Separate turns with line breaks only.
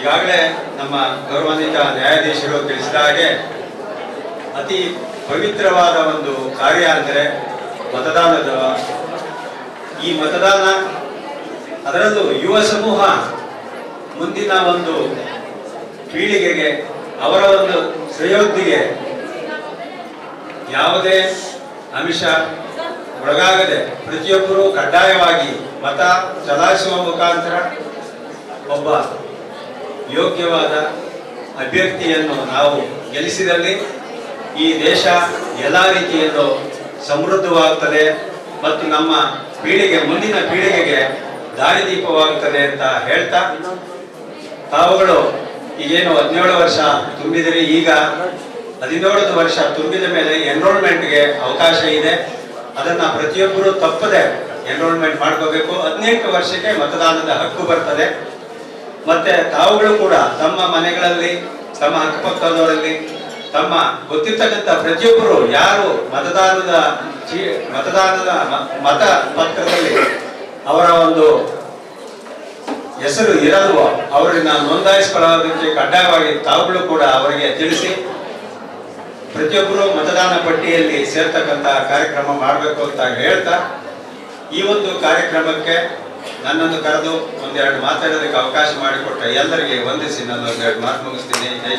ಈಗಾಗಲೇ ನಮ್ಮ ಗೌರವಾನ್ವಿತ ನ್ಯಾಯಾಧೀಶರು ತಿಳಿಸಿದ ಹಾಗೆ ಅತಿ ಪವಿತ್ರವಾದ ಒಂದು ಕಾರ್ಯ ಅಂದರೆ ಮತದಾನದ ಈ ಮತದಾನ ಅದರಲ್ಲೂ ಯುವ ಸಮೂಹ ಮುಂದಿನ ಒಂದು ಪೀಳಿಗೆಗೆ ಅವರ ಒಂದು ಶ್ರೇಯೋದ್ದಿಗೆ ಯಾವುದೇ ಅಂಶ ಒಳಗಾಗದೆ ಪ್ರತಿಯೊಬ್ಬರೂ ಕಡ್ಡಾಯವಾಗಿ ಮತ ಚಲಾಯಿಸುವ ಮುಖಾಂತರ ಒಬ್ಬ ಯೋಗ್ಯವಾದ ಅಭ್ಯರ್ಥಿಯನ್ನು ನಾವು ಗೆಲ್ಲಿಸಿದಲ್ಲಿ ಈ ದೇಶ ಎಲ್ಲ ರೀತಿಯಲ್ಲೂ ಸಮೃದ್ಧವಾಗುತ್ತದೆ ಮತ್ತು ನಮ್ಮ ಪೀಳಿಗೆ, ಮುಂದಿನ ಪೀಳಿಗೆಗೆ ದಾರಿದೀಪವಾಗುತ್ತದೆ ಅಂತ ಹೇಳ್ತಾ, ತಾವುಗಳು ಈಗೇನು ಹದಿನೇಳು ವರ್ಷ ತುಂಬಿದರೆ, ಈಗ ಹದಿನೇಳು ವರ್ಷ ತುಂಬಿದ ಮೇಲೆ ಎನ್ರೋಲ್ಮೆಂಟ್ಗೆ ಅವಕಾಶ ಇದೆ. ಅದನ್ನು ಪ್ರತಿಯೊಬ್ಬರು ತಪ್ಪದೆ ಎನ್ರೋಲ್ಮೆಂಟ್ ಮಾಡ್ಕೋಬೇಕು. ಹದಿನೆಂಟು ವರ್ಷಕ್ಕೆ ಮತದಾನದ ಹಕ್ಕು ಬರ್ತದೆ. ಮತ್ತೆ ತಾವುಗಳು ಕೂಡ ತಮ್ಮ ಮನೆಗಳಲ್ಲಿ, ತಮ್ಮ ಅಕ್ಕಪಕ್ಕದವರಲ್ಲಿ, ತಮ್ಮ ಗೊತ್ತಿರ್ತಕ್ಕಂಥ ಪ್ರತಿಯೊಬ್ಬರು ಯಾರು ಮತದಾನದ ಮತದಾನದ ಮತ ಪತ್ರದಲ್ಲಿ ಅವರ ಒಂದು ಹೆಸರು ಇರಲ್ವೋ, ಅವರನ್ನ ನೋಂದಾಯಿಸಿಕೊಳ್ಳೋದಕ್ಕೆ ಕಡ್ಡಾಯವಾಗಿ ತಾವುಗಳು ಕೂಡ ಅವರಿಗೆ ತಿಳಿಸಿ, ಪ್ರತಿಯೊಬ್ಬರು ಮತದಾನ ಪಟ್ಟಿಯಲ್ಲಿ ಸೇರ್ತಕ್ಕಂಥ ಕಾರ್ಯಕ್ರಮ ಮಾಡಬೇಕು ಅಂತ ಹೇಳ್ತಾ, ಈ ಒಂದು ಕಾರ್ಯಕ್ರಮಕ್ಕೆ ನನ್ನನ್ನು ಕರೆದು ಒಂದೆರಡು ಮಾತಾಡೋದಕ್ಕೆ ಅವಕಾಶ ಮಾಡಿಕೊಟ್ಟ ಎಲ್ಲರಿಗೆ ವಂದಿಸಿ ನಾನು ಒಂದೆರಡು ಮಾತು ಮುಗಿಸ್ತೀನಿ ಜೈ.